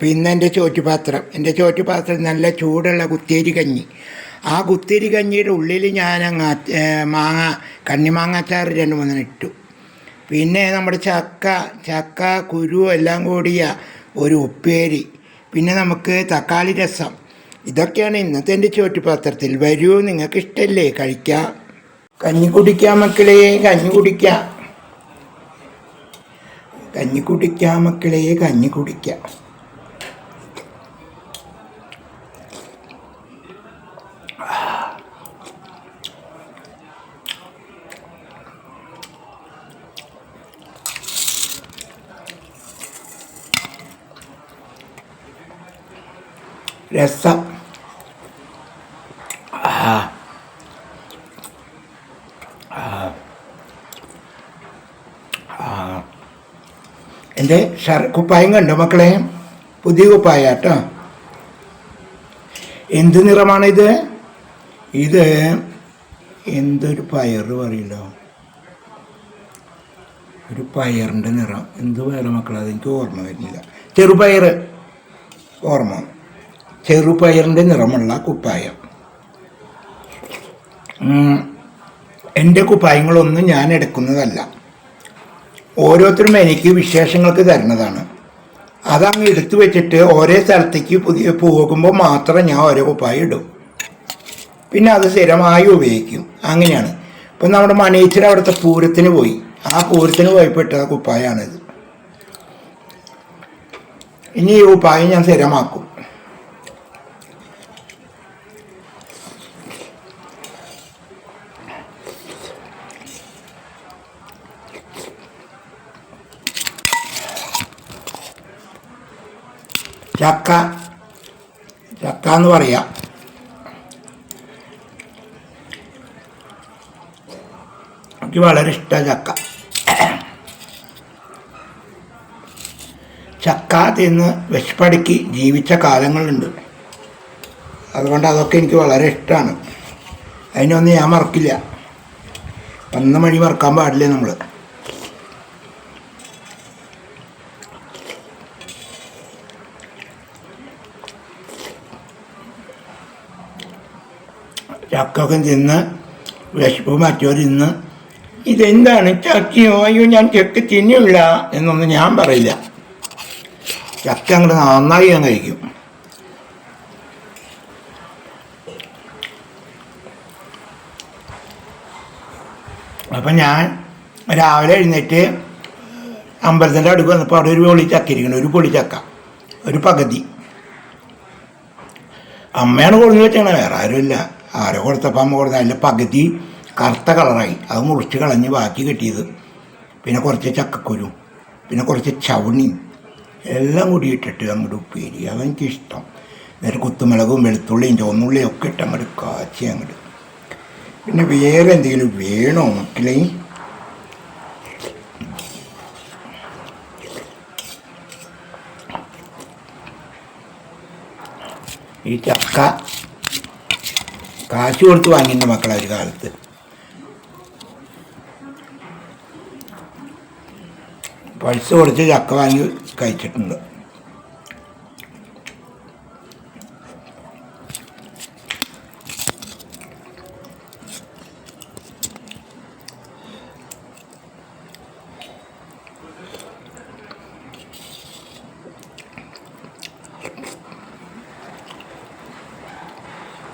പിന്നെ എന്റെ ചോറ്റുപാത്രം. എന്റെ ചോറ്റുപാത്രം നല്ല ചൂടുള്ള കുത്തേരി കഞ്ഞി. ആ കുത്തേരി കഞ്ഞിയുടെ ഉള്ളിൽ ഞാൻ അങ്ങ് മാങ്ങ കണ്ണിമാങ്ങാച്ചാറ് രണ്ട് മൂന്നിന് ഇട്ടു. പിന്നെ നമ്മുടെ ചക്ക ചക്ക കുരു എല്ലാം കൂടിയ ഒരു ഉപ്പേരി. പിന്നെ നമുക്ക് തക്കാളി രസം. ഇതൊക്കെയാണ് ഇന്നത്തെ എന്റെ ചോറ്റുപാത്രത്തിൽ. വരൂ നിങ്ങൾക്ക് ഇഷ്ടമല്ലേ കഴിക്കാം. കഞ്ഞി കുടിക്കാം മക്കളെ കഞ്ഞി കുടിക്കാം. കഞ്ഞി കുടിക്കാം മക്കളെ കഞ്ഞി കുടിക്കാം. രസം. എന്റെ കുപ്പായം കണ്ടോ മക്കളെ? പുതിയ കുപ്പായ കേട്ടോ എന്ത് നിറമാണിത്? ഇത് എന്തൊരു പയറ് പറയല്ലോ. ഒരു പയറിന്റെ നിറം. എന്ത് പയറ് മക്കളെ? അതെനിക്ക് ഓർമ്മ വരുന്നില്ല. ചെറുപയർ ഓർമ്മ. ചെറുപയറിന്റെ നിറമുള്ള കുപ്പായം. എന്റെ കുപ്പായങ്ങളൊന്നും ഞാൻ എടുക്കുന്നതല്ല. ഓരോരുത്തരും എനിക്ക് വിശേഷങ്ങൾക്ക് തരുന്നതാണ്. അതങ്ങ് എടുത്തു വെച്ചിട്ട് ഓരോ സ്ഥലത്തേക്ക് പുതിയ പോകുമ്പോൾ മാത്രം ഞാൻ ഓരോ കുപ്പായം ഇടും. പിന്നെ അത് സ്ഥിരമായി ഉപയോഗിക്കും. അങ്ങനെയാണ്. ഇപ്പം നമ്മുടെ മനീച്ചർ അവിടുത്തെ പൂരത്തിന് പോയി. ആ പൂരത്തിന് പോയപ്പോൾ ഇട്ട കുപ്പായാണിത് ഇനി ഈ കുപ്പായം ഞാൻ സ്ഥിരമാക്കും. ചക്ക. ചക്ക എന്ന് പറയാം. എനിക്ക് വളരെ ഇഷ്ടമാണ് ചക്ക. ചക്ക തിന്ന് വിഷപ്പടുക്കി ജീവിച്ച കാലങ്ങളുണ്ട്. അതുകൊണ്ട് അതൊക്കെ എനിക്ക് വളരെ ഇഷ്ടമാണ് അതിനൊന്നും ഞാൻ മറക്കില്ല. പന്ന മണി മറക്കാൻ പാടില്ല നമ്മൾ ചക്കൊക്കെ തിന്ന് വിശപ്പ് മറ്റോരിന്ന് ഇതെന്താണ്? ചക്കയോ അയ്യോ ഞാൻ ചക്ക തിന്നില്ല എന്നൊന്നും ഞാൻ പറയില്ല. ചക്ക അങ്ങോട്ട് നന്നായി ഞാൻ കഴിക്കും. അപ്പം ഞാൻ രാവിലെ എഴുന്നേറ്റ് അമ്പലത്തിന്റെ അടുക്ക് വന്നപ്പോൾ അവിടെ ഒരു പൊളി ചക്ക ഇരിക്കണം ഒരു പൊളി ചക്ക. ഒരു പകുതി. അമ്മയാണ് കൊടുത്തു വെച്ചാണ് വേറെ ആരുമില്ല. ആരോ കൊടുത്തപ്പോൾ അമ്മ കൊടുത്ത അതിന്റെ പകുതി കറുത്ത കളറായി. അത് മുറിച്ച് കളഞ്ഞ് ബാക്കി കിട്ടിയത്. പിന്നെ കുറച്ച് ചക്കക്കുരു പിന്നെ കുറച്ച് ചവണി എല്ലാം കൂടി ഇട്ടിട്ട് അങ്ങോട്ട് ഉപ്പേരി. അതെനിക്കിഷ്ടം. എന്നിട്ട് കുത്തുമുളകും വെളുത്തുള്ളിയും ചുവന്നുള്ളിയും ഒക്കെ ഇട്ട് അങ്ങോട്ട് കാച്ചി അങ്ങോട്ട്. പിന്നെ വേറെ എന്തെങ്കിലും വേണോ മക്കളെ? ഈ ചക്ക കാശ് കൊടുത്ത് വാങ്ങിന്റെ മക്കളെ ഒരു കാലത്ത്. പൈസ കൊടുത്ത് ചക്ക വാങ്ങി കഴിച്ചിട്ടുണ്ട്.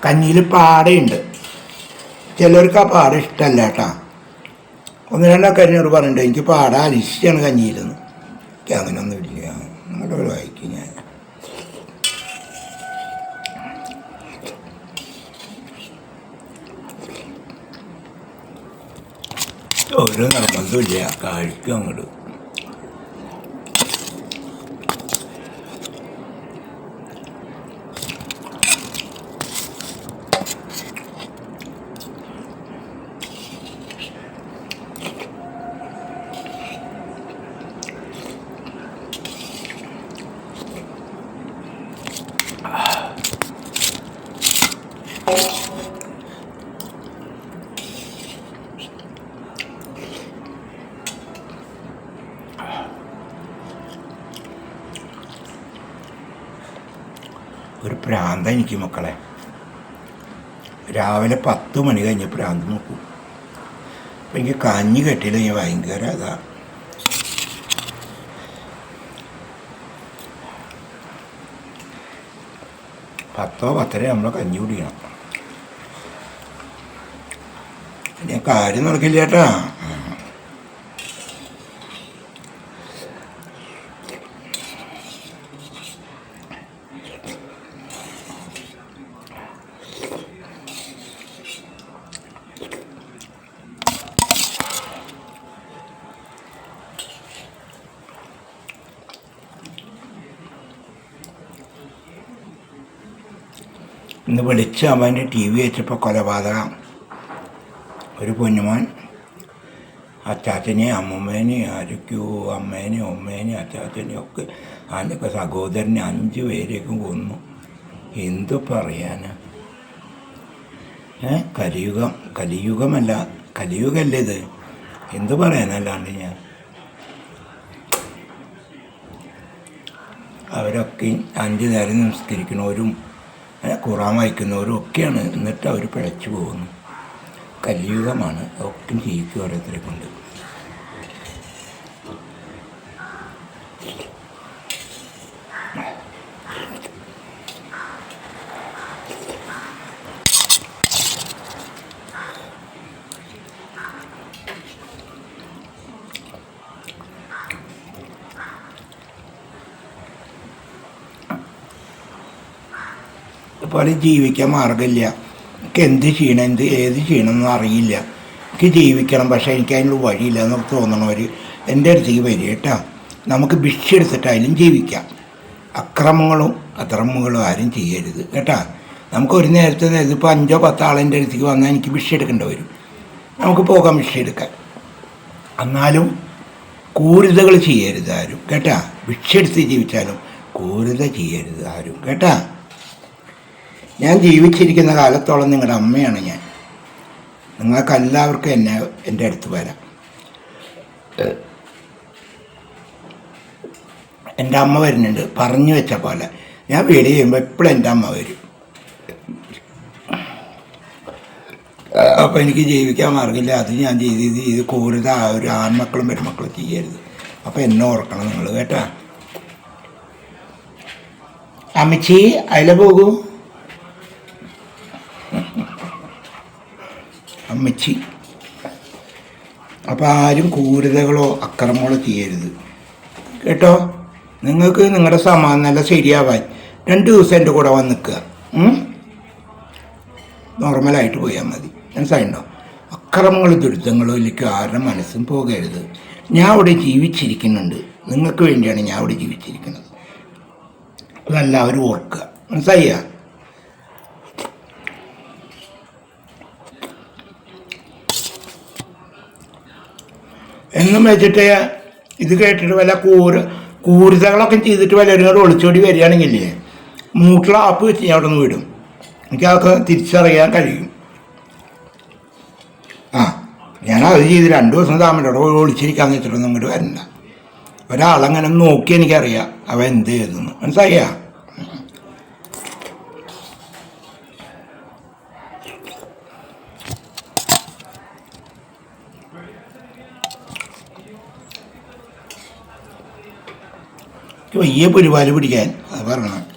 കഞ്ഞിയിൽ പാടയുണ്ട്. ചിലർക്ക് ആ പാട ഇഷ്ടമല്ല കേട്ടാ. ഒന്ന് രണ്ടൊക്കെ എന്നോട് പറഞ്ഞിട്ടുണ്ട് എനിക്ക് പാട അരിശയാണ് കഞ്ഞിയിലെന്ന്. എനിക്ക് അങ്ങനെയൊന്നും ഇല്ല. ഒരു വായിക്കും ഞാൻ. ഒരു നിർബന്ധമില്ല കഴിക്കും അങ്ങോട്ട്. ഒരു പ്രാന്ത എനിക്ക് മക്കളെ. രാവിലെ പത്ത് മണി കഴിഞ്ഞ് പ്രാന്ത് നോക്കും. അപ്പം എനിക്ക് കഞ്ഞി കെട്ടിയില്ലെങ്കിൽ ഭയങ്കര അതാ പത്തോ പത്തര നമ്മൾ കഞ്ഞി കുടിക്കണം. ഞാൻ കാര്യം നടക്കില്ല ചേട്ടാ. ഇന്ന് വിളിച്ച് അവന്റെ ടി വി വെച്ചപ്പോൾ കൊലപാതകം. ഒരു പൊന്നുമോൻ അച്ചാച്ചനെ അമ്മമ്മേനെ ആരൊക്കെയോ അമ്മേനെ ഉമ്മേനെ അച്ചാച്ചനെ ഒക്കെ അതിനൊക്കെ സഹോദരനെ അഞ്ച് പേരെയൊക്കെ കൊന്നു. എന്തു പറയാന്? കലിയുഗം കലിയുഗമല്ല കലിയുഗല്ലേ ഇത്? എന്തു പറയാനല്ലാണ്ട് ഞാൻ? അവരൊക്കെ അഞ്ച് നേരം നമസ്കരിക്കുന്നവരും ഏ, ഖുറാൻ വായിക്കുന്നവരും ഒക്കെയാണ് എന്നിട്ട് അവർ പിഴച്ചു പോകുന്നു. കലിയുഗമാണ് ഒക്കെ ജീവിക്കും ഓരോരുത്തരെ കൊണ്ട്. പോലെ ജീവിക്കാൻ മാർഗമില്ല എനിക്ക് എന്ത് ചെയ്യണം എന്ത് ഏത് ചെയ്യണം എന്ന് അറിയില്ല. എനിക്ക് ജീവിക്കണം പക്ഷേ എനിക്ക് അതിനുള്ള വഴിയില്ല എന്നൊക്കെ തോന്നണവർ എന്റെ അടുത്തേക്ക് വരിക കേട്ടോ. നമുക്ക് ഭിക്ഷ എടുത്തിട്ടായാലും ജീവിക്കാം. അക്രമങ്ങളും അക്രമങ്ങളും ആരും ചെയ്യരുത് കേട്ടോ. നമുക്ക് ഒരു നേരത്തെ ഇതിപ്പോൾ അഞ്ചോ പത്തോ ആളെന്റെ അടുത്തേക്ക് വന്നാൽ എനിക്ക് ഭിക്ഷ എടുക്കേണ്ടി വരും. നമുക്ക് പോകാം ഭിക്ഷ എടുക്കാൻ. എന്നാലും ക്രൂരതകൾ ചെയ്യരുത് ആരും കേട്ടാ. ഭിക്ഷ എടുത്ത് ജീവിച്ചാലും ക്രൂരത ചെയ്യരുത് ആരും കേട്ടാ. ഞാൻ ജീവിച്ചിരിക്കുന്ന കാലത്തോളം നിങ്ങളുടെ അമ്മയാണ് ഞാൻ. നിങ്ങൾക്ക് എല്ലാവർക്കും എന്നെ എന്റെ അടുത്ത് വരാം. എന്റെ അമ്മ വരുന്നുണ്ട്. പറഞ്ഞു വെച്ച പോലെ. ഞാൻ വീട് ചെയ്യുമ്പോൾ എപ്പോഴും എന്റെ അമ്മ വരും. അപ്പോൾ എനിക്ക് ജീവിക്കാൻ മാർഗമില്ല. അത് ഞാൻ ചെയ്ത് ഇത് ചെയ്ത് കൂടുതൽ ആ ഒരു ആൺമക്കളും പെൺമക്കളും ചെയ്യരുത്. അപ്പോൾ എന്നെ ഓർക്കണം നിങ്ങൾ കേട്ടാ. അമ്മച്ചി അതിലെ പോകൂ? അമ്മച്ചി അപ്പോൾ ആരും ക്രൂരതകളോ അക്രമങ്ങളോ ചെയ്യരുത്. കേട്ടോ? നിങ്ങൾക്ക് നിങ്ങളുടെ സമാധാനം ശരിയാവാൻ രണ്ട് ദിവസം എന്റെ കൂടെ വന്ന് നിൽക്കുക? നോർമലായിട്ട് പോയാൽ മതി. മനസ്സിലായിട്ടോ അക്രമങ്ങളും ദുരിതങ്ങളും ഇല്ലെങ്കിൽ ആരുടെ മനസ്സും പോകരുത്. ഞാൻ അവിടെ ജീവിച്ചിരിക്കുന്നുണ്ട്. നിങ്ങൾക്ക് വേണ്ടിയാണ് ഞാൻ അവിടെ ജീവിച്ചിരിക്കുന്നത്. അതെല്ലാവരും ഓർക്കുക. മനസ്സിലായ എന്നും വെച്ചിട്ട് ഇത് കേട്ടിട്ട് വല്ല കൂര കൂരിതകളൊക്കെ ചെയ്തിട്ട് വല്ലവരും ഒളിച്ചോടി വരികയാണെങ്കിലേ മൂട്ടിൽ ആപ്പ് വെച്ച് ഞാൻ അവിടെ നിന്ന് വിടും. എനിക്ക് അതൊക്കെ തിരിച്ചറിയാൻ കഴിയും. ആ ഞാൻ അത് ചെയ്ത് രണ്ട് ദിവസം താമര അവിടെ ഒളിച്ചിരിക്കാന്ന് വെച്ചിട്ടൊന്നും ഇങ്ങോട്ട് വരണ്ട. ഒരാളങ്ങനെ നോക്കി എനിക്കറിയാം അവ എന്ത് ചെയ്തെന്ന്. മനസ്സിലായ വയ്യ പുലിവാൽ പിടിക്കാൻ അത് പറയണം.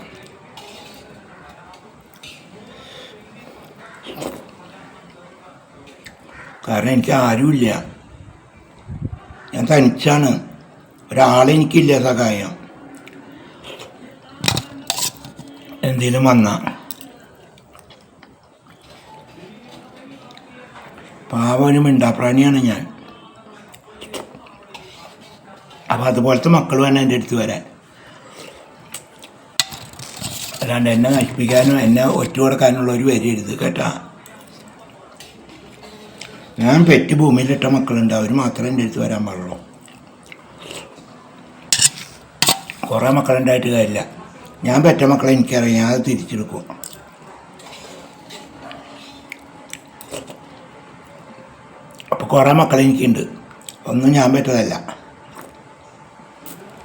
കാരണം എനിക്ക് ആരുമില്ല. ഞാൻ തനിച്ചാണ്. ഒരാളെനിക്കില്ല സഹായം. എന്തേലും വന്ന. പാവനും മിണ്ടാപ്രാണിയാണ് ഞാൻ. അപ്പം അതുപോലത്തെ മക്കൾ വേണം എന്റെ അടുത്ത് വരാൻ. അല്ലാണ്ട് എന്നെ നശിപ്പിക്കാനോ എന്നെ ഒറ്റ കൊടുക്കാനുള്ള ഒരു വരരുത് കേട്ടാ. ഞാൻ പെറ്റ് ഭൂമിയിലിട്ട മക്കളുണ്ട് അവർ മാത്രം എന്റെ അടുത്ത് വരാൻ പാടുള്ളൂ. കുറേ മക്കളുണ്ടായിട്ട് കാര്യമില്ല. ഞാൻ പെറ്റ മക്കളെ എനിക്കറിയാം ഞാൻ അത് തിരിച്ചെടുക്കും. അപ്പോൾ കുറേ മക്കളെ എനിക്കുണ്ട്. ഒന്നും ഞാൻ പറ്റതല്ല.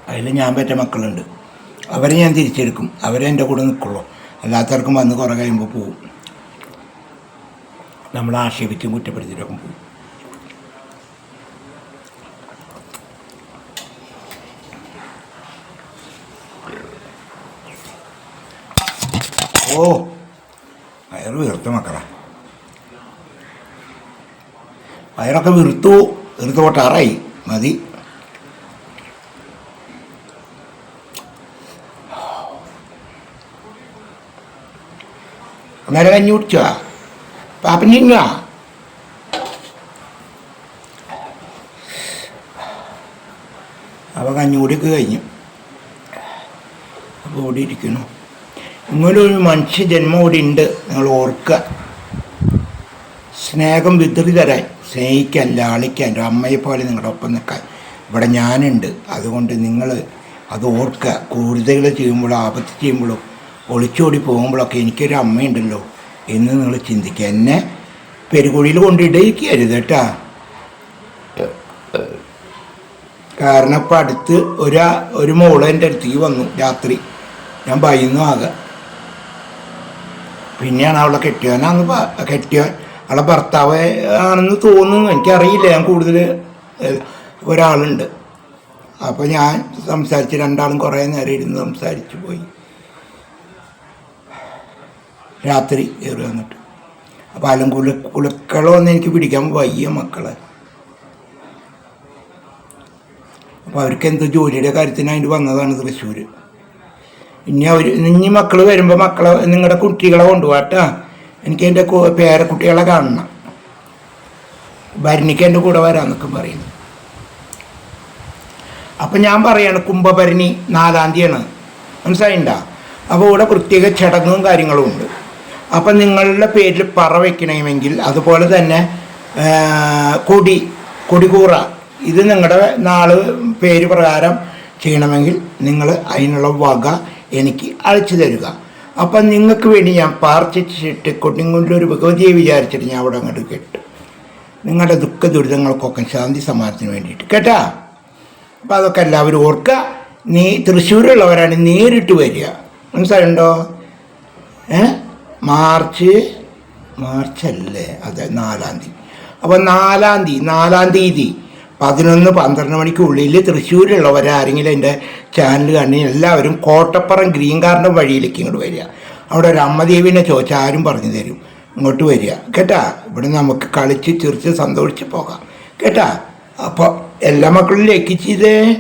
അതിൽ ഞാൻ പറ്റ മക്കളുണ്ട്. അവരെ ഞാൻ തിരിച്ചെടുക്കും. അവരെ എന്റെ കൂടെ നിൽക്കുള്ളൂ അല്ലാത്തവർക്കും വന്ന് കുറേ കഴിയുമ്പോൾ പോവും. നമ്മൾ ആക്ഷേപിച്ചും കുറ്റപ്പെടുത്തിയിട്ടൊക്കെ പോവും. ഓ വയറ് വീർത്തു മക്കളെ. വയറൊക്കെ വീർത്തു വീർത്ത് പൊട്ടാറായി. മതി. അന്നേരം കഞ്ഞി കുടിച്ചോ പാപ്പഞ്ഞിങ്ങ അപ്പോൾ കഞ്ഞൂടിക്ക് കഴിഞ്ഞു അപ്പോൾ ഇവിടെ ഇരിക്കുന്നു ഇങ്ങനൊരു മനുഷ്യ ജന്മം ഇവിടെ ഉണ്ട് നിങ്ങൾ ഓർക്കുക സ്നേഹം വിതറി തരാൻ സ്നേഹിക്കാൻ ലാളിക്കാൻ ഒരു അമ്മയെ പോലെ നിങ്ങളുടെ ഒപ്പം നിൽക്കാൻ ഇവിടെ ഞാനുണ്ട് അതുകൊണ്ട് നിങ്ങൾ അത് ഓർക്കുക കൂടുതൽ ചെയ്യുമ്പോഴും ആപത്ത് ചെയ്യുമ്പോഴും ഒളിച്ചോടി പോകുമ്പോഴൊക്കെ എനിക്കൊരു അമ്മയുണ്ടല്ലോ എന്ന് നിങ്ങൾ ചിന്തിക്കുക. എന്നെ പെരുകുഴിയിൽ കൊണ്ടിടയിക്കരുത് കേട്ടാ. കാരണം ഇപ്പം അടുത്ത് ഒരു ഒരു മോൾ എന്റെ അടുത്തേക്ക് വന്നു രാത്രി. ഞാൻ ഭയന്നു ആകെ. പിന്നെയാണ് അവളെ കെട്ടിയവനാന്ന് കെട്ടിയ അവളെ ഭർത്താവ് ആണെന്ന് തോന്നുന്നു. എനിക്കറിയില്ല. ഞാൻ കൂടുതൽ ഒരാളുണ്ട്. അപ്പോൾ ഞാൻ സംസാരിച്ച് രണ്ടാളും കുറേ നേരം ഇരുന്ന് സംസാരിച്ചു പോയി. രാത്രി കയറി വന്നിട്ട് അപ്പോൾ അലും കുളി കുളുക്കളൊന്നും എനിക്ക് പിടിക്കാൻ വയ്യ മക്കളെ. അപ്പോൾ അവർക്ക് എന്തോ ജോലിയുടെ കാര്യത്തിന് അതിന് വന്നതാണ് തൃശ്ശൂർ ഇനി അവർ ഇനി മക്കൾ വരുമ്പോൾ മക്കളെ നിങ്ങളുടെ കുട്ടികളെ കൊണ്ടുപോകട്ടാ. എനിക്ക് എന്റെ പേരക്കുട്ടികളെ കാണണം. ഭരണിക്ക് എന്റെ കൂടെ വരാമെന്നൊക്കെ പറയുന്നു. അപ്പം ഞാൻ പറയാണ് കുംഭഭരണി നാലാം തീയതിയാണ്. മനസ്സിലായിണ്ട? അപ്പോൾ ഇവിടെ പ്രത്യേക ചടങ്ങും കാര്യങ്ങളും ഉണ്ട്. അപ്പം നിങ്ങളുടെ പേരിൽ പറ വയ്ക്കണമെങ്കിൽ അതുപോലെ തന്നെ കൊടി കൊടികൂറ ഇത് നിങ്ങളുടെ നാൾ പേര് പ്രകാരം ചെയ്യണമെങ്കിൽ നിങ്ങൾ അതിനുള്ള വക എനിക്ക് അയച്ചു തരിക. അപ്പം നിങ്ങൾക്ക് വേണ്ടി ഞാൻ പാർച്ചിട്ട് കൊട്ടിങ്കൊണ്ടൊരു ഭഗവതിയെ വിചാരിച്ചിട്ട് ഞാൻ അവിടെ അങ്ങോട്ട് കേട്ടു. നിങ്ങളുടെ ദുഃഖ ദുരിതങ്ങൾക്കൊക്കെ ശാന്തി സമാധാനത്തിന് വേണ്ടിയിട്ട്. കേട്ടാ? അപ്പം അതൊക്കെ എല്ലാവരും ഓർക്കുക. നീ തൃശ്ശൂരുള്ളവരാണ് നേരിട്ട് വരിക. മനസ്സിലായിട്ടുണ്ടോ ഏ? മാർച്ച് മാർച്ച് അല്ലേ അതെ നാലാം തീയതി. അപ്പോൾ നാലാം തീയതി നാലാം തീയതി പതിനൊന്ന് പന്ത്രണ്ട് മണിക്കുള്ളിൽ തൃശ്ശൂരുള്ളവരാരെങ്കിലും എന്റെ ചാനൽ കണ്ടെങ്കിൽ എല്ലാവരും കോട്ടപ്പുറം ഗ്രീൻ ഗാർഡൻ വഴിയിലേക്ക് ഇങ്ങോട്ട് വരിക. അവിടെ ഒരു അമ്മദേവിനെ ചോദിച്ചാൽ ആരും പറഞ്ഞു തരും. ഇങ്ങോട്ട് വരിക. കേട്ടാ? ഇവിടെ നമുക്ക് കളിച്ച് ചിരിച്ച് സന്തോഷിച്ച് പോകാം. കേട്ടാ? അപ്പോൾ എല്ലാ മക്കളും ലക്കിച്ചതേ